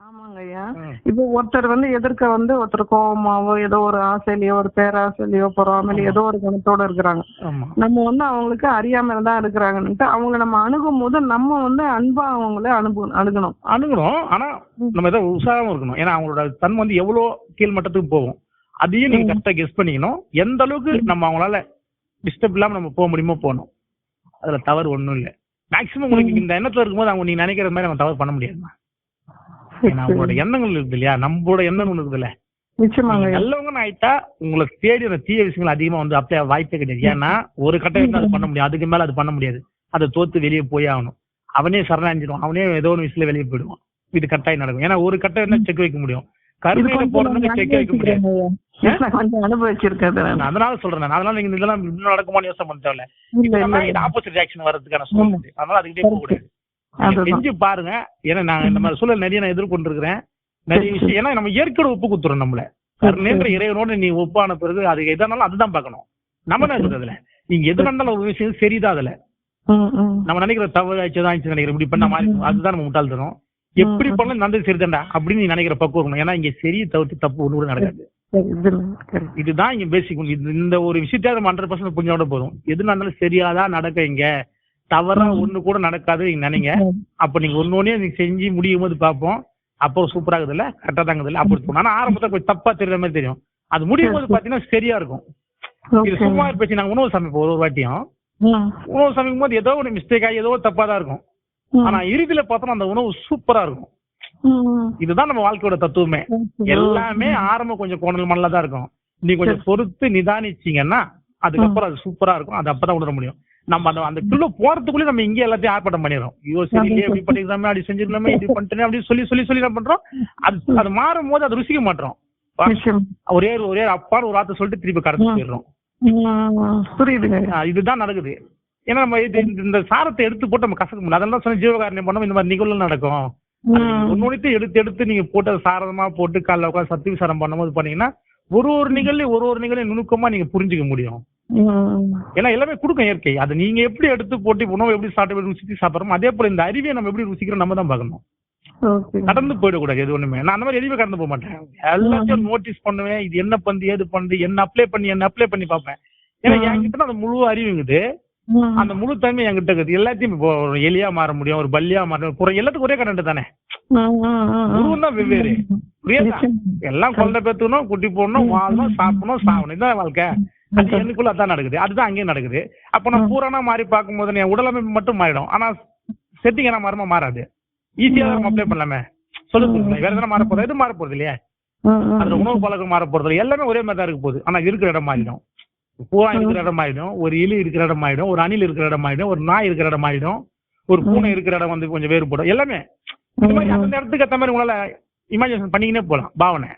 ஆமாங்க ஐயா ம். இப்போ ஒருத்தர் வந்து எதிர்க்க வந்து ஒருத்தர் கோவமாவோ ஏதோ ஒரு ஆசையிலயோ ஒரு பேராசையிலயோ பொறாமையிலயோ ஏதோ ஒரு குணத்தோட இருக்கிறாங்க. ஆமா. நம்ம வந்து அவங்களுக்கு அறியாமல் தான் இருக்கிறாங்கன்ட்டு அவங்கள நம்ம அணுகும் போது நம்ம வந்து அன்பா அவங்கள அனுபு அணுகணும். அணுகணும். ஆனா நம்ம ஏதோ உற்சாகமா இருக்கணும். ஏன்னா அவங்களோட தன்மை வந்து எவ்வளவு கீழ் மட்டத்துக்கு போகும் அதையும் நீங்க கரெக்டா கெஸ் பண்ணிக்கணும். எந்த அளவுக்கு நம்ம அவங்களால டிஸ்டர்ப் இல்லாம நம்ம போக முடியுமோ போகணும். அதுல தவறு ஒண்ணும் இல்ல. மேக்சிமம் உங்களுக்கு இந்த எண்ணத்துல இருக்கும்போது அவங்க நீங்க நினைக்கிற மாதிரி நம்ம தவறு பண்ண முடியாது ஏன்னா அவங்களோட எண்ணங்கள் இருக்குது இல்லையா? நம்மளோட எண்ணங்கள் இருக்குது இல்ல? நிச்சயமாங்க. ஐயா நல்லவங்கன்னு ஆயிட்டா உங்களை தேடி அந்த தீய விஷயங்கள் அதிகமா வந்து அப்படியே வாய்ப்பே கிடையாது. ஏன்னா ஒரு கட்டம் அது பண்ண முடியும் அதுக்கு மேல அது பண்ண முடியாது. அதை தோத்து வெளியே போய் ஆகணும். அவனே சரணாஞ்சிடும் அவனே ஏதோ ஒரு விஷயத்துல வெளியே போயிடுவான். இது கட்டாயம் நடக்கும். ஏன்னா ஒரு கட்டம் என்ன செக் வைக்க முடியும்? கருமையில போறதுக்கு செக் வைக்க முடியாது. அதனால சொல்றேன். அதனால நீங்க இதெல்லாம் இன்னும் நடக்குமான்னு யோசனை பண்ண தேவையில்ல. ஆப்போசிட் ரியாக்ஷன் வர்றதுக்கான சூழ்நிலை. அதனால அதுக்கிட்டே போக கூடாது செஞ்சு பாருங்க. ஏன்னா நான் இந்த மாதிரி சூழல் நிறைய நான் எதிர்கொண்டிருக்கிறேன். நிறைய விஷயம். ஏன்னா நம்ம இயற்கையோட ஒப்பு குத்துறோம் நம்மள. கருணேன்ற இறைவனோட நீ ஒப்பான பிறகு அது எதனாலும் அதுதான் பார்க்கணும். நம்ம என்ன இருக்குது அதுல நீங்க எது நடந்தாலும் ஒரு விஷயம் சரிதான் அதுல. நம்ம நினைக்கிற தவறு ஆச்சுதான் ஆச்சு நினைக்கிற இப்படி பண்ண மாதிரி. அதுதான் நம்ம முட்டாள்தனம் எப்படி பண்ணலாம் நடந்தது சரிதான்டா அப்படின்னு நீ நினைக்கிற பக்குவம். இருக்கணும். ஏன்னா இங்க சரி தவிர்த்து தப்பு ஒண்ணு கூட நடக்காது. இதுதான் இங்க பேசிக் இந்த ஒரு விஷயத்த நம்ம ஹண்ட்ரட் பர்சன்ட் புரிஞ்சோட போதும். எது நடந்தாலும் சரியாதான் நடக்க இங்க. தவறா ஒண்ணு கூட நடக்காது நீங்க நினைங்க. அப்ப நீங்க ஒண்ணு ஒண்ணே நீங்க செஞ்சு முடியும் போது பார்ப்போம் அப்போ சூப்பரா இருக்குது இல்ல கரெக்டா தாங்குது இல்ல அப்படி தோணும் ஆனா ஆரம்பத்துல கொஞ்சம் தப்பா தெரியுற மாதிரி தெரியும். அது முடியும் போது பாத்தீங்கன்னா சரியா இருக்கும். இது. சும்மா பேசி நாங்க உணவு சமைப்போம் ஒரு ஒரு வாட்டியும் உணவு சமைக்கும் போது ஏதோ ஒரு மிஸ்டேக் ஆகி ஏதோ தப்பா தான் இருக்கும். ஆனா இறுதியில பார்த்தோம்னா அந்த உணவு சூப்பரா இருக்கும். இதுதான் நம்ம வாழ்க்கையோட தத்துவமே. எல்லாமே ஆரம்பம் கொஞ்சம் கோணல் மண்ணில தான் இருக்கும். நீ கொஞ்சம் பொறுத்து நிதானிச்சீங்கன்னா அதுக்கப்புறம் அது சூப்பரா இருக்கும். அது அப்பதான் உணர முடியும். நம்ம அந்த அந்த குள்ள போறதுக்குள்ளே நம்ம இங்கே எல்லாத்தையும் ஆர்ப்பாட்டம் பண்ணிடுறோம். ஐயோ சரி இப்படி பண்ணிருக்கலாமே அப்படி செஞ்சிருக்கலாமே இப்படி பண்ணிட்டேன் அப்படின்னு சொல்லி சொல்லி சொல்லி என்ன பண்றோம்? அது அது மாறும் போது அது ருசிக்க மாட்டோம். ஒரே ஒரே அப்பான்னு ஒரு வார்த்தை சொல்லிட்டு திருப்பி கடந்து போயிடுறோம். புரியுதுங்க இதுதான் நடக்குது. ஏன்னா நம்ம இது இந்த- சாரத்தை எடுத்து போட்டு நம்ம கசக்க முடியல அதெல்லாம் சொன்ன ஜீவகாரணம் பண்ணோம். இந்த மாதிரி நிகழ்வு நடக்கும். ஒன்னொன்னு எடுத்து எடுத்து நீங்க போட்டு சாரமா போட்டு காலைல உட்காந்து சத்து விசாரம் பண்ணும்போது பண்ணீங்கன்னா ஒரு ஒரு நிகழ்வு ஒரு ஒரு நிகழ்வு நுணுக்கமா நீங்க புரிஞ்சுக்க முடியும். ஏன்னா எல்லாமே கொடுக்கும் இயற்கை. அதை நீங்க எப்படி எடுத்து போட்டு உணவு எப்படி சாப்பிட்டு ருசிச்சு சாப்பிடுறோம் அதே போல இந்த அறிவியை நம்ம எப்படி ருசிக்கிறோம் நம்ம தான் பார்க்கணும். கடந்து போயிடக்கூடாது எது ஒண்ணுமே. நான் அந்த மாதிரி எதுவுமே கடந்து போக மாட்டேன். எல்லாத்தையும் நோட்டீஸ் பண்ணுவேன். இது என்ன பண்ணுது ஏது பண்ணுது என்ன அப்ளை பண்ணி என்ன அப்ளை பண்ணி பார்ப்பேன். ஏன்னா என்கிட்ட அந்த முழு அறிவுங்குது. அந்த முழு தன்மை என்கிட்ட இருக்குது. எல்லாத்தையும் இப்போ எலியா மாற முடியும் ஒரு பல்லியா மாற முடியும். புற- எல்லாத்துக்கும் ஒரே கரண்ட் தானே? ம், ம், ம், ம். உருவம் தான் வெவ்வேறு. புரியுதா? எல்லாம் குழந்தை பெத்துக்கணும் குட்டி போடணும் வாழணும் சாப்பிடணும் சாப்பிடணும் இதான் வாழ்க்கை. அது எனக்குள்ள அதான் நடக்குது. அதுதான் அங்கேயும் நடக்குது. அப்ப நான் பூரணா மாறி பார்க்கும்போது என் உடலமைப்பு மட்டும் மாறிடும். ஆனா செட்டிங் என்ன மாறுமா மாறாது. ஈஸியா நம்ம அப்ளை பண்ணலாமே. சொல்லுங்க வேற எதனா மாற போறது எது மாற போறது இல்லையா. அதுல உணவு பழக்கம் மாற போறது இல்ல. எல்லாமே ஒரே மாதிரி தான் இருக்க போகுது. ஆனா இருக்கிற இடம் மாறிடும். பூரா இருக்கிற இடம் ஆயிடும் ஒரு எலி இருக்கிற இடம் ஆயிடும் ஒரு அணில் இருக்கிற இடம் ஆயிடும் ஒரு நாய் இருக்கிற இடம் ஆயிடும் ஒரு பூனை இருக்கிற இடம் வந்து கொஞ்சம் வேறுபடும். எல்லாமே. இந்த மாதிரி அந்த இடத்துக்கு ஏத்த மாதிரி உங்களால இமேஜினேஷன் பண்ணிக்கினே போலாம். பாவனை.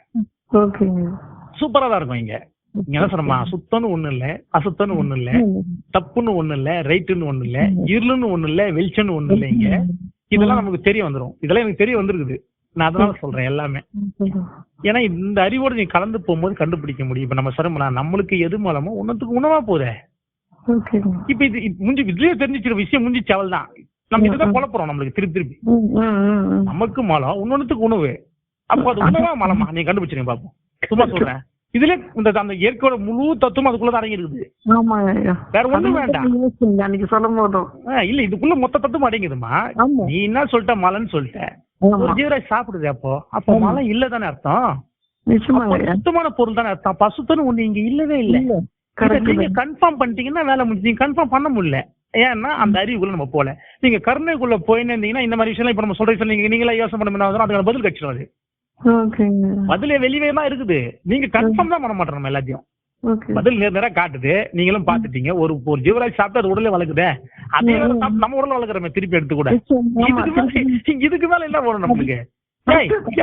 சூப்பரா தான் இருக்கும் இங்க. என்ன சொல்றமா சுத்தம்னு ஒண்ணு இல்ல அசுத்தம்னு ஒண்ணு இல்ல தப்புன்னு ஒண்ணு இல்ல ரைட்டுன்னு ஒண்ணு இல்ல இருளுன்னு ஒண்ணு இல்ல வெளிச்சம்னு ஒண்ணு இல்ல இங்க. இதெல்லாம் நமக்கு தெரிய வந்துரும். இதெல்லாம் எனக்கு தெரிய வந்திருக்குது. நான் அதனால சொல்றேன் எல்லாமே. ஏன்னா இந்த அறிவோட நீ கலந்து போகும்போது கண்டுபிடிக்க முடியும். இப்ப நம்ம சிரமம்னா நம்மளுக்கு எது மூலமோ? ஒன்னத்துக்கு உணவா போதே. இப்ப இது முடிஞ்சு இதுலயே தெரிஞ்சிச்சிரு விஷயம் முடிஞ்சிச்சு அவள் தான் நம்ம இதுதான் குழப்பறோம் நம்மளுக்கு திருப்பி திருப்பி. நமக்கு மலம் இன்னொன்னுக்கு உணவு. அப்போ அது உணவா மலமா? நீ கண்டுபிடிச்சிருங்க பாப்போம். சும்மா சொல்றேன். இதுல இந்த அந்த இயற்கையோட முழு தத்துவம் அதுக்குள்ள அடங்கி இருக்குது. வேற ஒண்ணும் வேண்டாம். அன்னைக்கு சொல்லும் போதும் இல்ல இதுக்குள்ள மொத்த தத்துவம் அடங்கிதுமா ஆமா. நீ என்ன சொல்லிட்ட மலைன்னு சொல்லிட்ட. ஒரு ஜீவராஜ் சாப்பிடுது அப்போ. அப்போ மலை இல்லதானே அர்த்தம்? நிச்சயமாங்க அப்போ ஐயா. சுத்தமான பொருள் தானே அர்த்தம்? பசுத்தன்னு ஒண்ணு இங்க இல்லவே இல்ல. இல்ல. நீங்க தான். கன்ஃபார்ம் பண்ணிட்டீங்கன்னா வேலை முடிஞ்சு. நீங்க கன்ஃபார்ம் பண்ண முடியல. ஏன்னா அந்த அறிவுக்குள்ள நம்ம போல நீங்க கருணைக்குள்ள போயின்னு இந்த மாதிரி விஷயம் இப்ப நம்ம சொல்ற நீங்க நீங்களா யோசனை பண்ண அதுக்கான பதில் கட்சிடும் அது. வெளியே தான் இருக்குது. நீங்க கன்ஃபார்ம் தான் பண்ண மாட்டோம் நம்ம எல்லாத்தையும். பதில் நேர் நேரா காட்டுது. நீங்களும் பாத்துட்டீங்க ஒரு ஒரு ஜீவராஜ் சாப்பிட்டு அது உடலே வளர்க்குதே. அதே நம்ம உடல வளர்க்குறோமே திருப்பி எடுத்து கூட. இதுக்கு மேல என்ன வேணும் நம்மளுக்கு?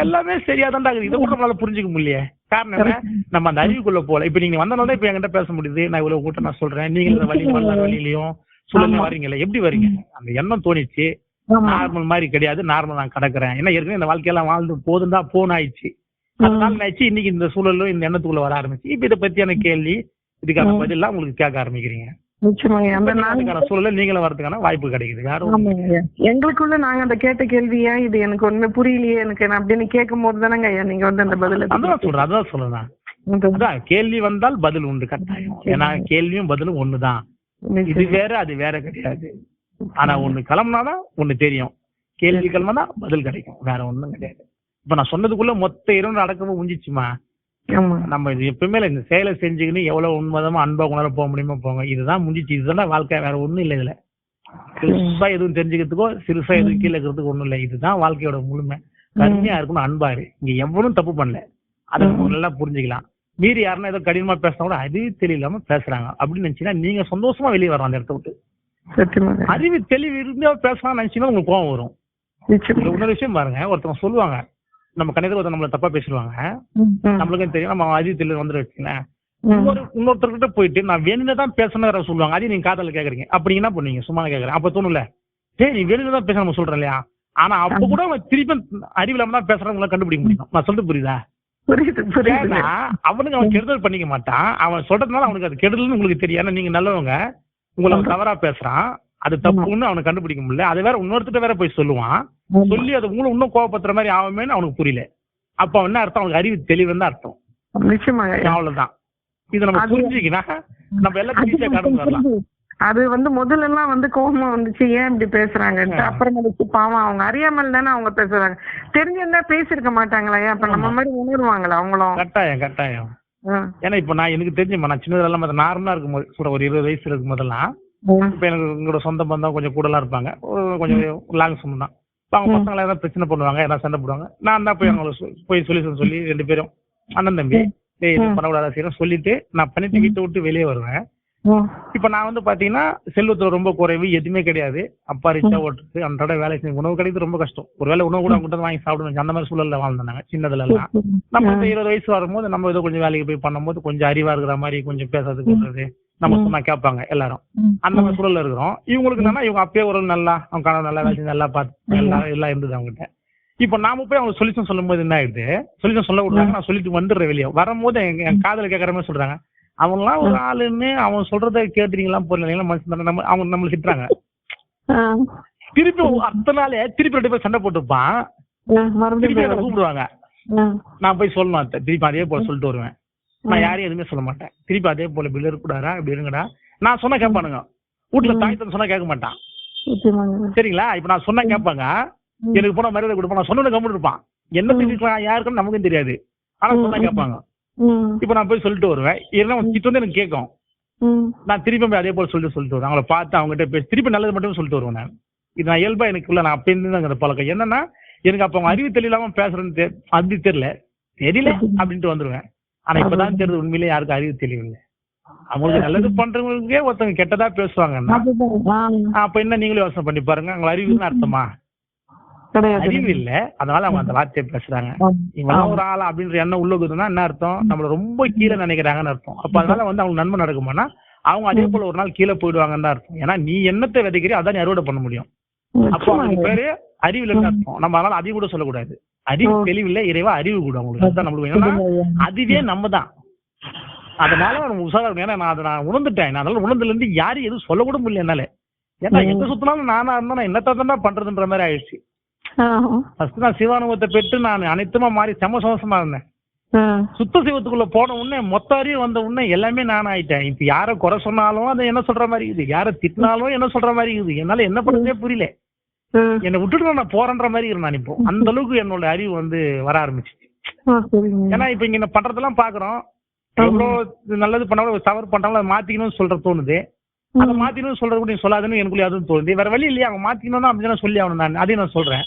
எல்லாமே சரியா தான் இதை கூட நம்மளால புரிஞ்சுக்க முடியலையே. காரணம் என்ன? நம்ம அந்த அறிவுக்குள்ள போல இப்ப நீங்க வந்தனால இப்ப என்கிட்ட பேச முடியுது. நான் இவ்வளவு கூட்டம் நான் சொல்றேன். நீங்க வழி வழியிலயும் சூழல வரீங்கல்ல எப்படி வரீங்க? அந்த எண்ணம் தோணிச்சு. நார்மல் மாதிரி கிடையாது. நார்மல் நான் கிடக்குறேன். ஏன்னா ஏற்கனவே இந்த வாழ்க்கையெல்லாம் வாழ்ந்து போதும் தான் போன் ஆயிடுச்சு அதனால நினைச்சு இன்னைக்கு இந்த சூழலும் இந்த எண்ணத்துக்குள்ள வர ஆரம்பிச்சு. இப்ப இதை பத்தியான கேள்வி இதுக்கான பதிலாம் உங்களுக்கு கேட்க ஆரம்பிக்கிறீங்க. எங்களுக்குள்ள நாங்க அந்த கேட்ட கேள்வியா இது எனக்கு ஒண்ணுமே புரியலையே எனக்கு அப்படின்னு கேட்கும் போது தானங்க நீங்க வந்து அந்த பதில அதான் சொல்றேன் அதான் சொல்றேன் கேள்வி வந்தால் பதில் உண்டு கட்டாயம். ஏன்னா கேள்வியும் பதிலும் ஒண்ணுதான். இது வேற அது வேற கிடையாது. ஆனா ஒண்ணு கிளம்புனாதான் ஒண்ணு தெரியும். கேள்வி கிளம்புனா பதில் கிடைக்கும். வேற ஒண்ணும் கிடையாது. இப்ப நான் சொன்னதுக்குள்ள மொத்த இரண்டு அடக்கமும் முடிஞ்சிச்சுமா? நம்ம இது எப்பவுமே இந்த செயலை செஞ்சுக்கின்னு எவ்வளவு உண்மைதமா அன்பா உணர போக முடியுமோ போங்க. இதுதான் முடிஞ்சிச்சு. இதுதான் வாழ்க்கை. வேற ஒண்ணும் இல்ல இதுல. பெருசா எதுவும் தெரிஞ்சுக்கிறதுக்கோ சிறுசா எதுவும் கீழே இருக்கிறதுக்கு ஒண்ணும் இல்ல. இதுதான் வாழ்க்கையோட முழுமை. கருமையா இருக்கணும் அன்பாரு இங்க எவனும் தப்பு பண்ணல. அதை நல்லா புரிஞ்சுக்கலாம். மீறி யாருன்னா ஏதோ கடினமா பேசினா கூட அது தெரியலாம பேசுறாங்க. அப்படின்னு நினைச்சீங்கன்னா நீங்க சந்தோஷமா வெளியே வரலாம் அந்த இடத்த விட்டு. அறிவு தெளிவு இருந்தா பேசலாம் நினைச்சீங்கன்னா உங்களுக்கு கோவம் வரும். இன்னொரு விஷயம் பாருங்க. ஒருத்தவங்க சொல்லுவாங்க. நம்ம கணிதத்தில் ஒருத்தர் நம்மள தப்பா பேசிடுவாங்க. நம்மளுக்கும் தெரியும்? நம்ம அறிவு தெளிவு வந்துட்டு வச்சுங்களேன். இன்னொரு இன்னொருத்தர்கிட்ட போயிட்டு நான் வேணும்னு தான் பேசணும் சொல்லுவாங்க. அதையும் நீங்க காதல கேக்குறீங்க. அப்படி என்ன பண்ணுவீங்க? சும்மா கேக்குறேன். அப்ப தோணும்ல. டேய் நீ வேணும்னு தான் பேச நம்ம சொல்றேன் இல்லையா? ஆனா அப்ப கூட அவன் திருப்பி அறிவில்லாம தான் பேசுறவங்கள கண்டுபிடிக்க முடியும். நான் சொல்றது புரியுதா? அவனுக்கு அவன் கெடுதல் பண்ணிக்க மாட்டான். அவன் சொல்றதுனால அவனுக்கு அது கெடுதல்னு உங்களுக்கு தெரியும். நீங்க நல்லவங்க. உங்களை அவன் தவறா பேசுறான். அது தப்புன்னு அவனை கண்டுபிடிக்க முடியல. அது வேற இன்னொருத்தர் வேற போய் சொல்லுவான். சொல்லி அது உங்களை இன்னும் கோவப்படுத்துற மாதிரி ஆகுமேன்னு அவனுக்கு புரியல. அப்ப என்ன அர்த்தம்? அவனுக்கு அறிவு தெளிவுன்னு அர்த்தம். நிச்சயமாக ஐயா. அவ்வளவுதான். இதை நம்ம புரிஞ்சுக்கினா நம்ம எல்லாத்தையும் ஈஸியா கடந்து வரலாம். அது வந்து முதல்ல எல்லாம் வந்து கோபமா வந்துச்சு. ஏன் இப்படி பேசுறாங்கன்ட்டு. அப்புறமேலுக்கு பாவம் அவங்க அறியாமல் தானே அவங்க பேசுறாங்க. தெரிஞ்சிருந்தா பேசியிருக்க மாட்டாங்களா. ஏன் அப்ப நம்ம மாதிரி உணர்வாங்களா அவங்களும். கட்டாயம் கட்டாயம். ஏன்னா இப்ப நான் எனக்கு தெரிஞ்சுமா நான் சின்னதெல்லாம் நார்மலா இருக்கும் போது சொல்ற ஒரு இருபது வயசுல இருக்கும் போதெல்லாம். இப்ப எனக்கு உங்களோட சொந்த பந்தம் கொஞ்சம் கூடலாம் இருப்பாங்க. கொஞ்சம் லாங் சொந்தம் தான். அவங்க பசங்களை ஏதாவது பிரச்சனை பண்ணுவாங்க ஏதாவது சண்டை போடுவாங்க நான் தான் போய் அவங்களை போய் சொல்யூஷன் சொல்லி ரெண்டு பேரும் அண்ணன் தம்பி டேய் இது பண்ணக்கூடாத சொல்லிட்டு நான் பண்ணிட்டு வீட்டை விட்டு வெளியே வருவேன். இப்ப நான் வந்து பாத்தீங்கன்னா செல்வத்துல ரொம்ப குறைவு எதுவுமே கிடையாது. அப்பா ரிச்சா ஓட்டுறது அன்றாட வேலை செஞ்சு உணவு கிடைக்கிறது ரொம்ப கஷ்டம். ஒருவேளை உணவு கூட அவங்க வாங்கி சாப்பிடணும் அந்த மாதிரி சூழல்ல வாழ்ந்தாங்க சின்னதுல எல்லாம் நம்ம இந்த இருபது வயசு வரும்போது நம்ம ஏதோ கொஞ்சம் வேலைக்கு போய் பண்ணும்போது கொஞ்சம் அறிவா இருக்கிற மாதிரி கொஞ்சம் பேசுறது கொள்றது நம்ம சொன்னா கேட்பாங்க எல்லாரும். அந்த மாதிரி சூழல்ல இருக்கிறோம். இவங்களுக்கு என்னன்னா இவங்க அப்பயே ஒரு நல்லா அவங்க கணவன் நல்லா வேலை நல்லா பார்த்து எல்லாம் எல்லாம் இருந்தது அவங்ககிட்ட. இப்ப நாம போய் அவங்க சொல்யூஷன் சொல்லும்போது என்ன ஆயிடுது? சொல்யூஷன் சொல்ல விடுறாங்க நான் சொல்லிட்டு வந்துடுறேன் வெளியே. வரும்போது எங்க என் காதல கேட்கற மாதிரி சொல்றாங்க. அவன்லாம் ஒரு ஆளுன்னு அவன் சொல்றத கேட்டுறீங்களா போறீங்களா மனுஷன் தானே. நம்ம அவங்க நம்மள திட்டுறாங்க. திருப்பி அத்தனை நாளே திருப்பி ரெண்டு பேர் சண்டை போட்டுப்பான். திருப்பி என்னை. கூப்பிடுவாங்க. நான் போய் சொல்லணும் அத்தை. திருப்பி அதே போல சொல்லிட்டு வருவேன். நான் யாரையும் எதுவுமே சொல்ல மாட்டேன். திருப்பி அதே போல பில் இருக்கக்கூடாதா? இப்படி இருங்கடா. நான் சொன்னா கேட்பானுங்க. வீட்டுல தாய் தந்து சொன்னா கேட்க மாட்டான். சரிங்களா? இப்ப நான் சொன்னா கேட்பாங்க. எனக்கு போன மரியாதை கொடுப்பேன். நான் சொன்னது கம்முன்னு இருப்பான். என்ன திட்டிருக்கலாம் யாருக்குன்னு நமக்கும் தெரியாது. ஆனா சொன்னா கேட்பாங்க. இப்ப நான் போய் சொல்லிட்டு வருவேன். ஏன்னா கிட்ட வந்து எனக்கு கேட்கும். நான் திருப்பி போய் அதே போல சொல்லிட்டு சொல்லிட்டு வருவேன். அவங்கள பார்த்து அவங்ககிட்ட பேசி திருப்பி நல்லது மட்டும் சொல்லிட்டு வருவேன் நான். இது நான் இயல்பா எனக்குள்ள நான் அப்ப இருந்து அந்த பழக்கம். என்னன்னா எனக்கு அப்ப அவங்க அறிவு தெரியலாம பேசுறேன்னு அது தெரியல. தெரியல அப்படின்ட்டு வந்துருவேன். ஆனா இப்பதான் தெரியுது உண்மையிலேயே யாருக்கும் அறிவு தெரியவில்லை அவங்களுக்கு நல்லது பண்றவங்களுக்கே ஒருத்தவங்க கெட்டதா பேசுவாங்கன்னா. ஆ. அப்ப என்ன நீங்களும் யோசனை பண்ணி பாருங்க. அவங்க அறிவுன்னு அர்த்தமா? அறிவு இல்ல அதனால அவங்க அந்த வார்த்தையை பேசுறாங்க. ஒரு ஆளா அப்படின்ற எண்ணம் உள்ள இருக்குதுன்னா என்ன அர்த்தம்? நம்மள ரொம்ப கீழே நினைக்கிறாங்கன்னு அர்த்தம். அப்ப அதனால வந்து அவங்க நன்மை நடக்குமானா அவங்க அதே போல ஒரு நாள் கீழே போயிடுவாங்கன்னு தான் அர்த்தம். ஏன்னா நீ எண்ணத்தை விதைக்கிறியோ அதான் நீ அறுவடை பண்ண முடியும். அப்போ பேரு அறிவு இல்லைன்னு அர்த்தம். நம்ம அதனால அறிவு கூட சொல்லக்கூடாது. அறிவு தெளிவில்லை இறைவா அறிவு கூட உங்களுக்கு அதுதான் நம்மளுக்கு என்னன்னா அதுவே நம்ம தான். அதனால நம்ம உஷாரா. ஏன்னா நான் அதை நான் உணர்ந்துட்டேன். அதனால உணர்ந்துல இருந்து யாரும் எதுவும் சொல்ல கூட முடியல என்னால. ஏன்னா எங்க சுத்தினாலும் நானா இருந்தா நான் என்னத்தான் தான் பண்றதுன்ற மாதிரி ஆயிடுச்சு. ஃபர்ஸ்ட் நான் சிவானுபவத்தை பெற்று நான் அனைத்துமா மாறி செம சோசமா இருந்தேன். சுத்த சிவத்துக்குள்ள போன உடனே மொத்த அறிவு வந்த உடனே எல்லாமே நான் ஆயிட்டேன். இப்ப யார குறை சொன்னாலும் அதை என்ன சொல்ற மாதிரி இருக்குது. யார திட்டினாலும் என்ன சொல்ற மாதிரி இருக்குது. என்னால என்ன பண்றதே புரியல. என்னை விட்டுட்டு நான் போறேன்ற மாதிரி நான் இப்போ. அந்த அளவுக்கு என்னோட அறிவு வந்து வர ஆரம்பிச்சிச்சு. ஆ, சரிங்க. ஏன்னா இப்ப இங்க பண்றதெல்லாம் பாக்குறோம். எவ்வளவு நல்லது பண்ணாலும் தவறு பண்றாலும் அதை மாத்திக்கணும்னு சொல்ற தோணுது. அதை மாத்திக்கணும்னு சொல்றது கூட நீ சொல்லாதுன்னு எனக்குள்ள அதுவும் தோணுது. வேற வழி இல்லையா. அவங்க மாத்திக்கணும் அப்படின்னு சொல்லி ஆகணும் நான். அதையும் நான் சொல்றேன்.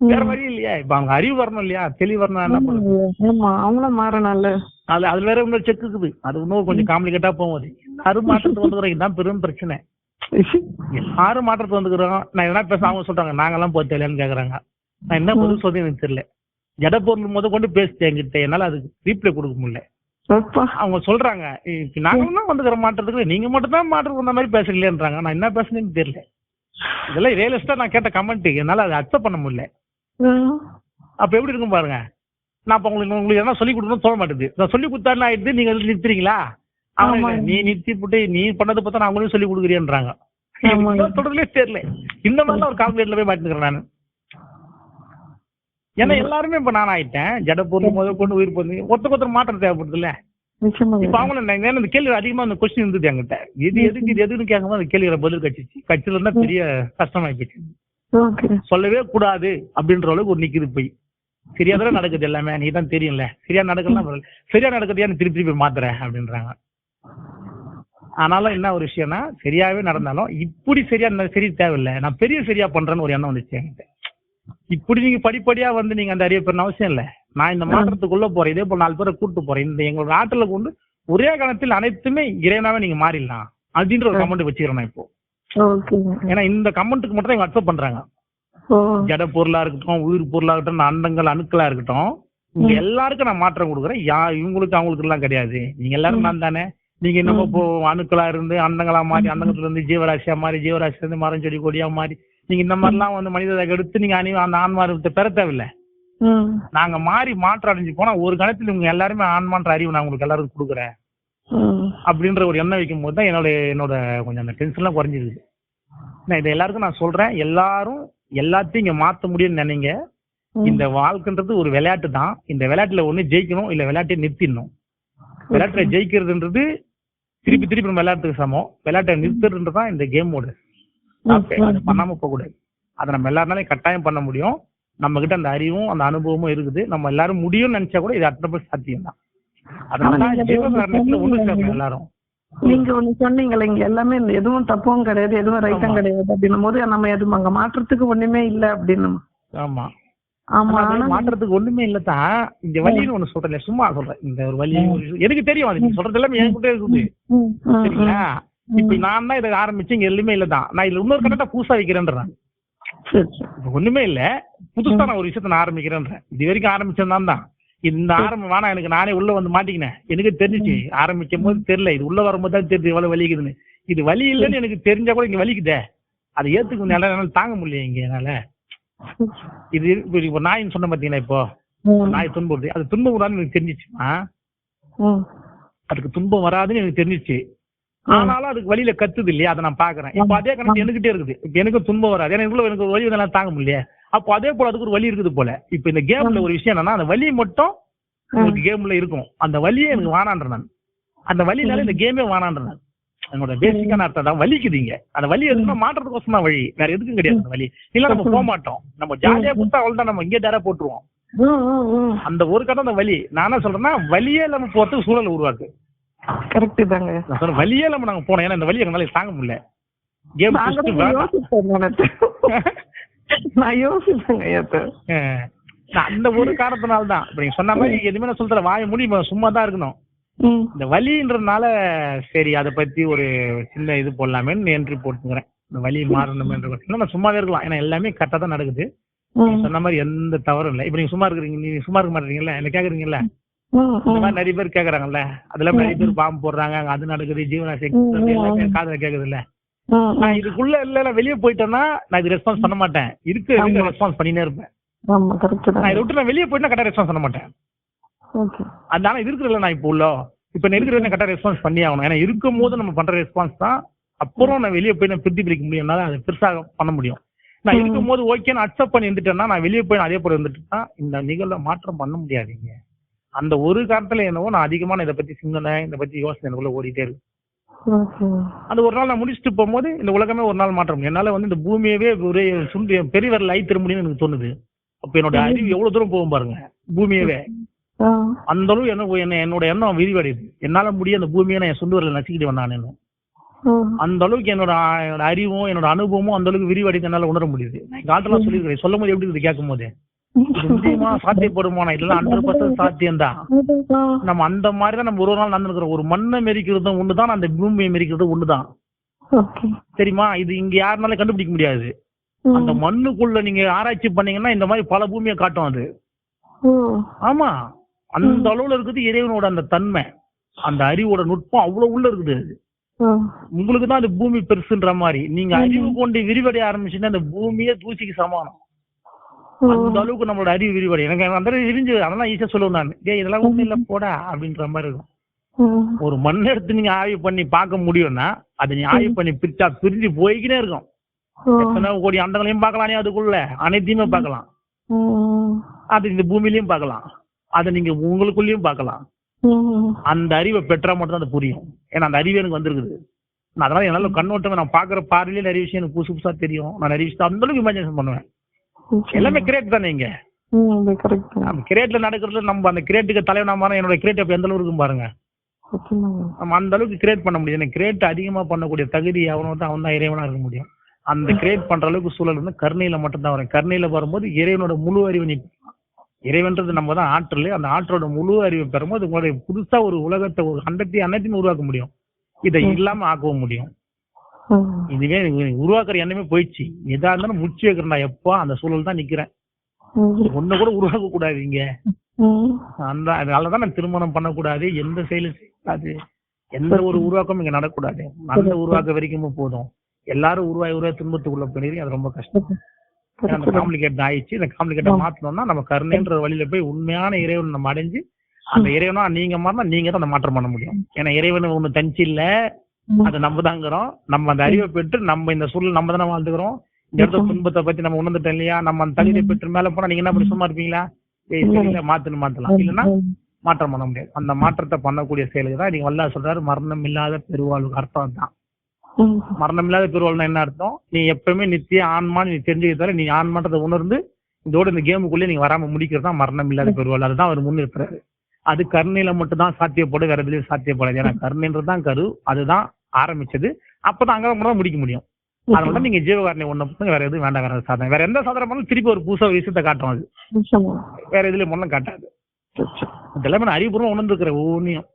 வேற வழி இல்லையா? இப்ப அவங்க அறிவு வரணும் இல்லையா? தெளிவு வரணும் என்ன பண்ணுறது ஆமா அவங்களும் மாறணும்ல அது அது வேற இன்னொரு செக் இருக்குது அது இன்னும் கொஞ்சம் காம்ப்ளிகேட்டா போகுது எல்லாரும் மாற்றத்துக்கு வந்துக்கிறோம் இதுதான் பெரும் பிரச்சனை. எல்லாரும் மாற்றத்துக்கு வந்துக்கிறோம். நான் என்ன பேச அவங்க சொல்றாங்க நாங்கெல்லாம் போய் தெரியலன்னு கேக்குறாங்க. நான் என்ன பதில் சொல்றது எனக்கு தெரியல. ஜட பொருள் முத கொண்டு பேசிட்டேன் என்கிட்ட. என்னால அதுக்கு ரீப்ளை கொடுக்க முடியல. அவங்க சொல்றாங்க நாங்களும் தான் வந்துக்கிற மாற்றத்துக்கு. நீங்க மட்டும் தான் மாற்றத்துக்கு வந்த மாதிரி பேசலையேன்றாங்க நான் என்ன பேசுனேன்னு தெரியல. இதெல்லாம் ரியலிஸ்டா நான் கேட்ட கமெண்ட் என்னால அதை அக்செப்ட் பண்ண முடியல. அப்ப எப்படி இருக்கும் பாருங்க? நான் இப்ப உங்களுக்கு உங்களுக்கு என்ன சொல்லி கொடுக்கணும்னு தோண மாட்டேது. நான் சொல்லி கொடுத்தாருன்னு ஆயிடுது நீங்க நிறுத்துறீங்களா. நீ நிறுத்தி போட்டு நீ பண்ணது பார்த்தா நான் அவங்களும் சொல்லி. எனக்கு தொடர்லே தெரியல. இந்த மாதிரிலாம் ஒரு கால்குலேட்டர்ல போய் மாட்டிக்கிறேன் நான். ஏன்னா எல்லாருமே இப்ப நான் ஆயிட்டேன். ஜட பொருள் முதல் கொண்டு உயிர் பொருள் ஒருத்தருக்கு ஒருத்தர் மாற்றம் தேவைப்படுது இல்ல இப்ப அவங்க நான் ஏன்னா இந்த கேள்வி அதிகமா அந்த கொஸ்டின் இருந்தது என்கிட்ட. இது எதுக்கு இது எதுக்குன்னு கேட்கும்போது அந்த கேள்வியில பதில் கட்சிச்சு. கட்சியில இருந்தா பெரிய கஷ்டமாயி போச்சு ஓகே சொல்லவே கூடாது அப்படின்ற அளவுக்கு ஒரு நிக்குது போய். சரியா தானே நடக்குது எல்லாமே? நீ தான் தெரியும்ல. சரியா நடக்கலாம். சரியா நடக்குது ஏன் திருப்பி திருப்பி மாத்துற அப்படின்றாங்க. ஆனாலும் என்ன ஒரு விஷயம்னா சரியாவே நடந்தாலும் இப்படி சரியா சரி தேவையில்லை. நான் பெரிய சரியா பண்றேன்னு ஒரு எண்ணம் வந்துச்சு இப்படி நீங்க படிப்படியா வந்து நீங்க அந்த அறிய பெறணும் அவசியம் இல்ல. நான் இந்த மாற்றத்துக்குள்ள போறேன். இதே போல நாலு பேரை கூட்டு போறேன். இந்த எங்களோட நாட்டுல கொண்டு ஒரே காலத்தில் அனைத்துமே இறைவனாவே நீங்க மாறிடலாம். அப்படின்ற ஒரு கமெண்ட் வச்சுக்கிறேன் இப்போ. ஏன்னா இந்த கமெண்ட்டுக்கு மட்டும் தான் அக்செப்ட் பண்றாங்க. ஜட பொருளா இருக்கட்டும் உயிர் பொருளா இருக்கட்டும் அண்டங்கள் அணுக்களா இருக்கட்டும் இங்க எல்லாருக்கும் நான் மாற்றம் கொடுக்குறேன். யா இவங்களுக்கு அவங்களுக்கு எல்லாம் கிடையாது. நீங்க எல்லாரும் நான் தானே. நீங்க என்னமோ இப்போ அணுக்களா இருந்து அண்டங்களா மாறி அண்டங்கத்துல இருந்து ஜீவராசியா மாறி ஜீவராசில இருந்து மரம் செடி கொடியா மாறி நீங்க இந்த மாதிரிலாம் வந்து மனிதரை எடுத்து நீங்க அணி அந்த ஆன்மாரத்தை பெற தேவையில்ல. நாங்க மாறி மாற்றம் அடைஞ்சு போனா ஒரு கணத்துல இவங்க எல்லாருமே ஆன்மான்ற அறிவு நான் உங்களுக்கு எல்லாருக்கும் கொடுக்குறேன். அப்படின்ற ஒரு எண்ணம் வைக்கும் போது தான் என்னோட என்னோட கொஞ்சம் அந்த டென்ஷன்லாம் குறைஞ்சிருக்கு நான் இதை எல்லாருக்கும் நான் சொல்றேன். எல்லாரும் எல்லாத்தையும் இங்க மாத்த முடியும்னு நினைங்க. இந்த வாழ்க்கைன்றது ஒரு விளையாட்டு தான். இந்த விளையாட்டுல ஒண்ணு ஜெயிக்கணும் இல்ல விளையாட்டை நிறுத்திடணும். விளையாட்டுல ஜெயிக்கிறதுன்றது திருப்பி திருப்பி நம்ம விளையாட்டுக்கு சமம். விளையாட்டை நிறுத்துறதுன்றது தான் இந்த கேமோட பண்ணாம போக கூடாது அதை நம்ம எல்லாருனாலையும் கட்டாயம் பண்ண முடியும். நம்ம கிட்ட அந்த அறிவும் அந்த அனுபவமும் இருக்குது. நம்ம எல்லாரும் முடியும்னு நினைச்சா கூட இது அத்தனை சாத்தியம் தான் அதனால ஜீவகாரணத்துல ஒண்ணு எல்லாரும். நீங்க ஒண்ணு சொன்னீங்கல்ல இங்க எல்லாமே எதுவும் தப்பும் கிடையாது எதுவும் ரைட்டும். கிடையாது அப்படின்னும் போது நம்ம எதுவும் அங்க மாற்றத்துக்கு ஒண்ணுமே இல்ல அப்படின்னு ஆமா. ஆமா மாற்றத்துக்கு ஒண்ணுமே இல்ல தான் இந்த வலின்னு ஒண்ணு சொல்றேன் சும்மா சொல்றேன். இந்த ஒரு விஷயம். எனக்கு தெரியும் நீங்க சொல்றது எல்லாமே என்கிட்ட இருக்குது. சரிங்களா? இப்ப நான் தான் இதை ஆரம்பிச்சு இங்க எதுவுமே இல்ல தான். நான் இதுல இன்னொரு கரெக்டா புதுசா வைக்கிறேன்றேன். ஒண்ணுமே இல்ல. புதுசா நான் ஒரு விஷயத்த நான் ஆரம்பிக்கிறேன்றேன். இது வரைக்கும் ஆரம்பிச்சது நான் தான். இந்த ஆரம்பம் வேணா எனக்கு நானே உள்ள வந்து மாட்டிக்கினேன். எனக்கு தெரிஞ்சுச்சு. ஆரம்பிக்கும் போது தெரியல. இது உள்ள வரும்போது தான் தெரியுது எவ்வளவு வலிக்குதுன்னு இது வலி இல்லைன்னு எனக்கு தெரிஞ்சா கூட இங்க வலிக்குதே. அதை ஏத்துக்க என்னால தாங்க முடியல இங்க என்னால. இது இப்ப நாயின்னு சொன்ன பாத்தீங்களா இப்போ? நாய் துன்புறுது. அது துன்பம் வராதுன்னு எனக்கு தெரிஞ்சிச்சுமா. அதுக்கு துன்பம் வராதுன்னு எனக்கு தெரிஞ்சிச்சு. ஆனாலும் அதுக்கு வழியில கத்துது இல்லையா? அதை நான் பாக்குறேன் இப்போ அதே கணக்கு எனக்கிட்டே இருக்குது. இப்போ எனக்கு துன்பம் வராது. ஏன்னா இதுல எனக்கு ஒரு வலி இதெல்லாம் தாங்க முடியல அப்போ அதே போல அதுக்கு ஒரு வலி இருக்குது போல. இப்போ இந்த கேம்ல ஒரு விஷயம் என்னன்னா அந்த வலி மட்டும் உங்களுக்கு கேம்ல இருக்கும். அந்த வலியே எனக்கு வானான்ற நான். அந்த வலினால இந்த கேமே வானான்ற நான். என்னோட பேசிக்கான அர்த்தம் தான். வலிக்குதுங்க அந்த வலி எதுக்குன்னா மாற்றத்துக்கோசம் தான் வழி. வேற எதுக்கும் கிடையாது அந்த வலி. இல்ல நம்ம போக மாட்டோம் நம்ம ஜாலியா கொடுத்தா அவள் தான் நம்ம இங்கே டேரா போட்டுருவோம். அந்த ஒரு கட்டம் அந்த வலி. நான் என்ன சொல்றேன்னா வலியே இல்லாம போறதுக்கு சூழல் உருவாக்கு. கரெக்ட் தாங்க. நான் சொல்றேன் வலியே இல்லாம நாங்க போனோம். ஏன்னா இந்த வலி எங்களால தாங்க முடியல. கேம். நான். நான் அந்த ஒரு காரணத்தினால தான் நீங்க சொன்ன மாதிரி எதுவுமே நான் சொல்றேன். வாய மூடி சும்மா தான் இருக்கணும். இந்த வலின்றதுனால சரி அதை பத்தி ஒரு சின்ன இது போடலாமேன்னு என்ட்ரி போட்டுக்கிறேன். இந்த வலி இல்ல நான் சும்மாவே இருக்கலாம். ஏன்னா எல்லாமே கரெக்டா தான் நடக்குது. சொன்ன மாதிரி எந்த தவறும் இல்லை. இப்ப நீங்க சும்மா இருக்கிறீங்க நீங்க சும்மா இருக்க மாட்டீங்கல்ல? என்ன கேக்குறீங்கல்ல? இந்த. மாதிரி நிறைய பேர் கேக்குறாங்கல்ல? அதுல நிறைய பேர் பாம்பு போடுறாங்க அங்க அது நடக்குது எல்லாமே ம். காதுல கேக்குது இல்ல நான். இதுக்குள்ள இல்ல வெளியே போயிட்டேன்னா நான் இது ரெஸ்பான்ஸ் பண்ண மாட்டேன். இருக்கு. ரெஸ்பான்ஸ் பண்ணினே இருப்பேன். நான் இதை விட்டு நான் வெளியே போயிட்டா கரெக்டா ரெஸ்பான்ஸ் பண்ண மாட்டேன். அதனால இது இருக்கிறதுல நான் இப்போ உள்ள. இப்ப நான் இருக்கிறத கரெக்டா ரெஸ்பான்ஸ் பண்ணி ஆகணும். ஏன்னா இருக்கும் போது நம்ம பண்ற ரெஸ்பான்ஸ் தான் அப்புறம் நான் வெளியே போய் நான் பிரித்து பிரிக்க முடியும். என்னால அதை பெருசாக பண்ண முடியும். நான். இருக்கும் போது ஓகே நான் அக்செப்ட் பண்ணி இருந்துட்டேன்னா நான் வெளியே போய் நான் அதே போல இருந்துட்டேன்னா இந்த நிகழ்வை மாற்றம் பண்ண முடியாதுங்க. அந்த ஒரு காரணத்துல என்னவோ நான் அதிகமான இதை பத்தி சிந்தனை இதை பத்தி யோசனை எனக்குள்ள ஓடிட்டே இருக்கு. அந்த ஒரு நாள் நான் முடிச்சுட்டு போகும்போது இந்த உலகமே ஒரு நாள் மாற்ற முடியும் என்னால வந்து இந்த பூமியவே ஒரே சுண்டி பெரியவரில் ஐ திரும்ப முடியும்னு எனக்கு தோணுது. அப்ப என்னோட அறிவு எவ்வளவு தூரம் போகும் பாருங்க பூமியவே. அந்த அளவு என்ன என்ன என்னோட எண்ணம் விரிவடையுது. என்னால முடிய அந்த பூமியை நான் என் சொந்த வரல நசுக்கிட்டு வந்தான் என்ன. அந்த அளவுக்கு என்னோட அறிவும் என்னோட அனுபவமும் அந்த அளவுக்கு விரிவடைந்து என்னால உணர முடியுது. நான் காட்டெல்லாம் சொல்லியிருக்கிறேன். சொல்லும் போது எப்படி இருக்குது கேட்கும் போது இது முடியுமா சாத்தியப்படுமா நான் இதெல்லாம் ஹண்ட்ரட் பர்சன்ட் சாத்தியம் தான். நம்ம அந்த மாதிரி தான் நம்ம ஒரு நாள் நடந்துருக்கிறோம். ஒரு மண்ணை மெரிக்கிறதும் ஒண்ணுதான் அந்த பூமியை மெரிக்கிறதும் ஒண்ணுதான். தெரியுமா? இது இங்க யாருனாலும் கண்டுபிடிக்க முடியாது. அந்த மண்ணுக்குள்ள நீங்க ஆராய்ச்சி பண்ணீங்கன்னா இந்த மாதிரி பல பூமியை காட்டும் அது. ஆமா. அந்த அளவுல இருக்குது இறைவனோட அந்த தன்மை. அந்த அறிவோட நுட்பம் அவ்வளவு உள்ள இருக்குது. அது. உங்களுக்கு தான் அந்த பூமி பெருசுன்ற மாதிரி. நீங்க அறிவு கொண்டு விரிவடைய ஆரம்பிச்சுன்னா அந்த பூமியே தூசிக்கு சமானம். அந்த அளவுக்கு நம்மளோட அறிவு விரிவடை எனக்கு அந்த விரிஞ்சு அதெல்லாம் ஈஸியா சொல்லுவேன் நான். டேய் இதெல்லாம் ஒண்ணும் இல்ல போடா அப்படின்ற மாதிரி இருக்கும். ஒரு மண் எடுத்து நீங்க ஆய்வு பண்ணி பார்க்க முடியும்னா அதை நீ ஆய்வு பண்ணி பிரிச்சா பிரிஞ்சு போய்க்கினே இருக்கும். எத்தனை கோடி அண்டங்களையும் பார்க்கலாம் நீ அதுக்குள்ள. அனைத்தையுமே பார்க்கலாம். அது இந்த பூமியிலயும் பார்க்கலாம். அதை நீங்க உங்களுக்குள்ளேயும் பார்க்கலாம். அந்த அறிவை பெற்றா மட்டும் தான் அது புரியும். ஏன்னா அந்த அறிவு எனக்கு வந்திருக்குது. நான் அதனால என்னால கண்ணோட்டமே நான் பாக்குற பார்வையிலே நிறைய விஷயம் எனக்கு புதுசு புதுசா தெரியும். நான் நிறைய விஷயம் அந்த அளவுக்கு இமேஜினேஷன் பண்ணுவேன். எல்லாமே கிரேட் தானே இங்க? கிரேட்ல நடக்கிறது நம்ம அந்த கிரேட்டுக்கு தலைவனா மாற என்னோட கிரேட் அப்ப எந்த அளவுக்கு இருக்கும் பாருங்க. நம்ம அந்த அளவுக்கு கிரியேட் பண்ண முடியும். கிரியேட் அதிகமா பண்ணக்கூடிய தகுதி அவனோ தான் அவன் தான் இறைவனா இருக்க முடியும். அந்த கிரியேட் பண்ற அளவுக்கு சூழல் வந்து கருணையில மட்டும் தான் வரும். கருணையில வரும்போது இறைவனோட முழு அறிவு நீ இறைவன்றது நம்ம தான் ஆற்றல். அந்த ஆற்றலோட முழு அறிவை பெறும்போது உங்களுடைய புதுசா ஒரு உலகத்தை ஒரு அண்டத்தையும் அனைத்தையும் உருவாக்க முடியும். இதை இல்லாம ஆக்கவும் முடியும். இதுவே எனக்கு உருவாக்குற எண்ணமே போயிடுச்சு. எதா இருந்தாலும் முடிச்சு வைக்கிறேன் நான் எப்போ அந்த சூழல் தான் நிக்கிறேன். ஒண்ணு கூட உருவாக்க கூடாது இங்க. அந்த அதனாலதான் நான் திருமணம் பண்ணக்கூடாது. எந்த செயலும் செய்யக்கூடாது எந்த ஒரு உருவாக்கமும் இங்க நடக்கக்கூடாது. அந்த உருவாக்க வரைக்கும் போதும். எல்லாரும் உருவாகி உருவாகி துன்பத்துக்குள்ள போயிடுறீங்க அது ரொம்ப கஷ்டம். அந்த காம்ப்ளிகேட் ஆயிடுச்சு. இந்த காம்ப்ளிகேட்டை மாத்தணும்னா நம்ம கருணைன்ற வழியில போய் உண்மையான இறைவன் நம்ம அடைஞ்சு அந்த இறைவனா நீங்க மாறினா நீங்க தான் அந்த மாற்றம் பண்ண முடியும். ஏன்னா இறைவன் ஒண்ணு தனிச்சு இல்ல. அது நம்ம தாங்கிறோம் நம்ம அந்த அறிவை பெற்று நம்ம இந்த சூழல் நம்ம தானே வாழ்ந்துக்கிறோம். இடத்துல துன்பத்தை பத்தி நம்ம உணர்ந்துட்டோம் இல்லையா? நம்ம அந்த தகுதியை பெற்று மேல போனா நீங்க என்ன பண்ணி சும்மா இருப்பீங்களா? ஏய் தெரியல மாத்துன்னு மாத்தலாம். இல்லைன்னா மாற்றம் பண்ண முடியாது. அந்த மாற்றத்தை பண்ணக்கூடிய செயலுக்கு தான் நீங்க வல்லா சொல்றாரு மரணம் இல்லாத பெருவாழ்வுக்கு அர்த்தம் தான். மரணம் இல்லாத பெருவாழ்னா என்ன அர்த்தம்? நீ எப்பவுமே நித்திய ஆன்மான்னு நீ தெரிஞ்சுக்க தவிர நீ ஆன்மான்றதை உணர்ந்து இதோட இந்த கேமுக்குள்ளே நீங்க வராம முடிக்கிறது தான் மரணம் இல்லாத பெருவாள் அதுதான் அவர் முன்னிறுத்துறாரு. அது கருணையில மட்டும் தான் சாத்தியப்படும் வேற எதுலயும் சாத்தியப்படாது. ஏன்னா கருணைன்றது தான் கரு. அதுதான் ஆரம்பிச்சது. அப்பதான் அங்க மட்டும் தான் முடிக்க முடியும். அதனால தான் நீங்க ஜீவகாரணி ஒண்ணு பண்ணுங்க வேற எதுவும் வேண்டாம் வேற சாதனை. வேற எந்த சாதனை பண்ணாலும் திருப்பி ஒரு புதுசா விஷயத்தை காட்டும் அது. வேற எதுலயும் ஒன்றும் காட்டாது. இதெல்லாம் நான் அறிவுபூர்வம் உணர்ந்துருக்கிற ஒவ்வொன்றையும்.